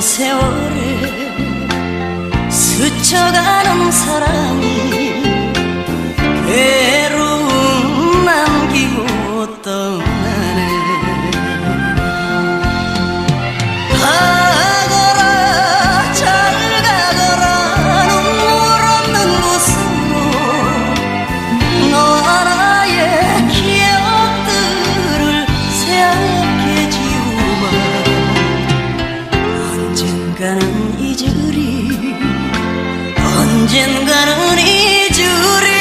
세월에 스쳐가는 사랑이 언젠가는 잊으리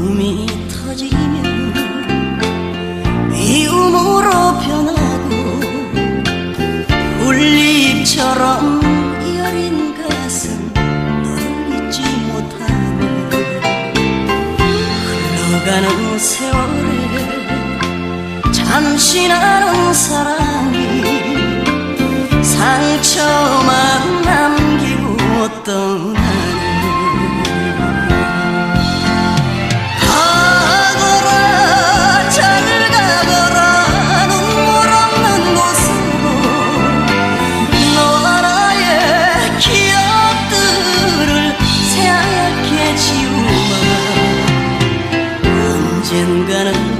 서러움이 터지면 미움으로 변하고 풀잎처럼 여린 가슴 널 잊지 못하네. 흘러가는 세월에 잠시 나는 사랑 언젠가는